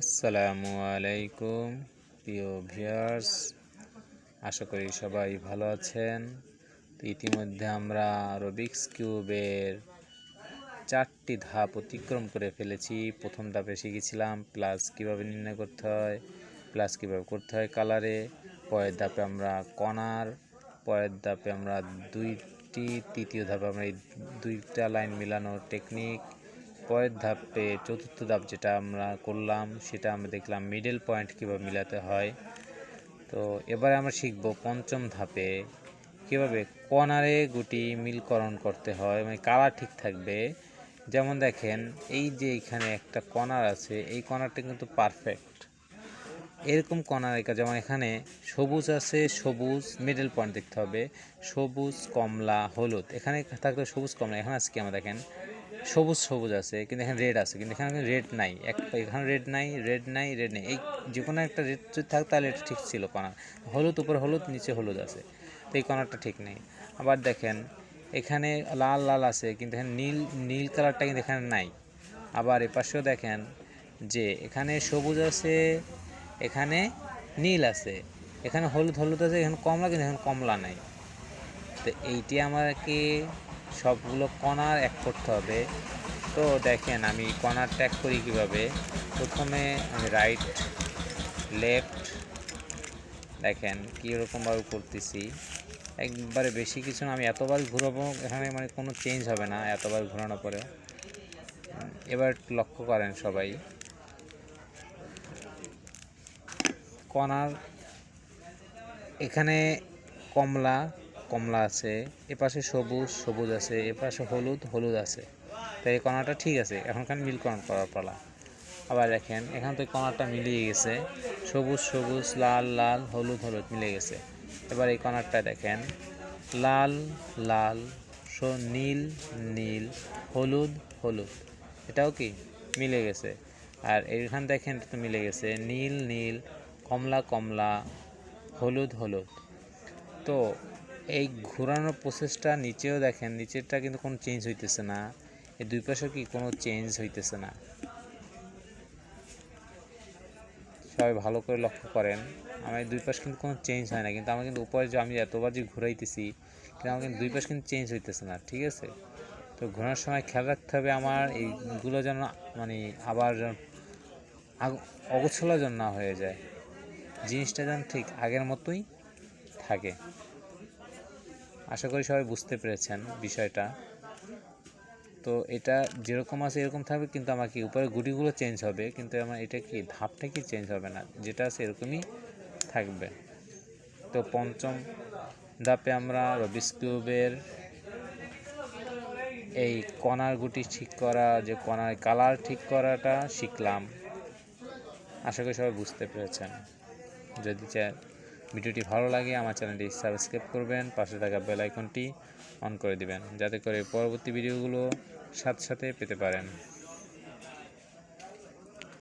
আসসালামু আলাইকুম, প্রিয় ভিউয়ার্স। আশা করি সবাই ভালো আছেন। তো ইতিমধ্যে আমরা রবিক্স কিউবের চারটি ধাপ অতিক্রম করে ফেলেছি। প্রথম ধাপে শিখেছিলাম প্লাস কীভাবে নির্ণয় করতে হয় প্লাস কীভাবে করতে হয় কালারে পরের ধাপে আমরা কণার, পরের ধাপে আমরা দুইটি, তৃতীয় ধাপে আমরা এই দুইটা লাইন মিলানোর টেকনিক পরের ধাপে চতুর্থ ধাপ যেটা আমরা করলাম, সেটা আমরা দেখলাম মিডল পয়েন্ট কীভাবে মিলাতে হয়। তো এবারে আমরা শিখব পঞ্চম ধাপে কীভাবে কর্নারে গুটি মিলকরণ করতে হয় মানে কালার ঠিক থাকবে। যেমন দেখেন, এই যে এখানে একটা কর্নার আছে, এই কর্নারটা কিন্তু পারফেক্ট এরকম কর্নার রেখা যেমন এখানে সবুজ আছে, সবুজ মিডল পয়েন্ট দেখতে হবে। সবুজ, কমলা, হলুদ, এখানে থাকলে সবুজ, কমলা, এখানে আছে কি আমরা দেখেন সবুজ সবুজ আছে, কিন্তু এখানে রেড আছে, কিন্তু এখানে রেড নাই। এক এখানে রেড নাই রেড নাই রেড নেই। এই যে কোনো একটা রেড যদি থাকতো তাহলে এটা ঠিক ছিল কণা হলুদ উপরে হলুদ, নিচে হলুদ আছে। তো এই কণাটা ঠিক নেই। আবার দেখেন, এখানে লাল লাল আছে, কিন্তু এখানে নীল নীল কালারটা কিন্তু এখানে নাই। আবার এপাশেও দেখেন যে এখানে সবুজ আছে, এখানে নীল আছে। এখানে হলুদ হলুদ আছে, এখানে কমলা, কিন্তু এখানে কমলা নাই। তো এইটি আমাকে সবগুলো কণার এক করতে হবে। তো দেখেন আমি কণার ট্যাগ করি কীভাবে? প্রথমে আমি রাইট লেফট দেখেন কীরকমভাবে করতেছি। একবারে বেশি কিছু না, আমি এতবার ঘুরাবো, এখানে মানে কোনো চেঞ্জ হবে না, এতবার ঘোরানোর পরে। এবার লক্ষ্য করেন সবাই। কণার এখানে কমলা কমলা আছে, এপাশে সবুজ সবুজ আছে, এপাশে হলুদ হলুদ আছে। তাই এই কণাটা ঠিক আছে এখনকার মিলকরণ করার পালা। আবার দেখেন, এখান থেকে কণাটা মিলিয়ে গেছে। সবুজ সবুজ, লাল লাল, হলুদ হলুদ মিলে গেছে। এবার এই কণারটা দেখেন, লাল লাল নীল নীল, হলুদ হলুদ। এটাও কি? মিলে গেছে। আর এইখান দেখেন তো মিলে গেছে। নীল নীল, কমলা কমলা, হলুদ হলুদ। তো এই ঘোরানোর প্রসেসটা নিচেও দেখেন, নিচেরটা কিন্তু কোনো চেঞ্জ হইতেছে না। এই দুই পাশে কি কোনো চেঞ্জ হইতেছে না? সবাই ভালো করে লক্ষ্য করেন, আমার দুই পাশ কিন্তু কোনো চেঞ্জ হয় না। কিন্তু আমার কিন্তু উপরে যে আমি এতবার যে ঘুরাইতেছি, কিন্তু আমার কিন্তু দুই পাশ কিন্তু চেঞ্জ হইতেছে না, ঠিক আছে? তো ঘোরানোর সময় খেয়াল রাখতে হবে আমার এইগুলো যেন মানে আবার যেন অগোছলা যেন না হয়ে যায়। জিনিসটা যেন ঠিক আগের মতোই থাকে। আশা করি সবাই বুঝতে পেরেছেন বিষয়টা। তো এটা যেরকম আছে এরকম থাকবে, কিন্তু আমার কি উপরে গুটিগুলো চেঞ্জ হবে? কিন্তু আমার এটা কি ধাপটা কি চেঞ্জ হবে না? যেটা আছে এরকমই থাকবে। তো পঞ্চম ধাপে আমরা রবিস কিউবের এই কণার গুটি ঠিক করা, যে কণার কালার ঠিক করাটা শিখলাম। আশা করি সবাই বুঝতে পেরেছেন। যদি চায় ভিডিওটি ভালো লাগে, আমার চ্যানেলটি সাবস্ক্রাইব করবেন, পাশে থাকা বেল আইকনটি অন করে দিবেন, যাতে করে পরবর্তী ভিডিওগুলো সাথে সাথে পেতে পারেন।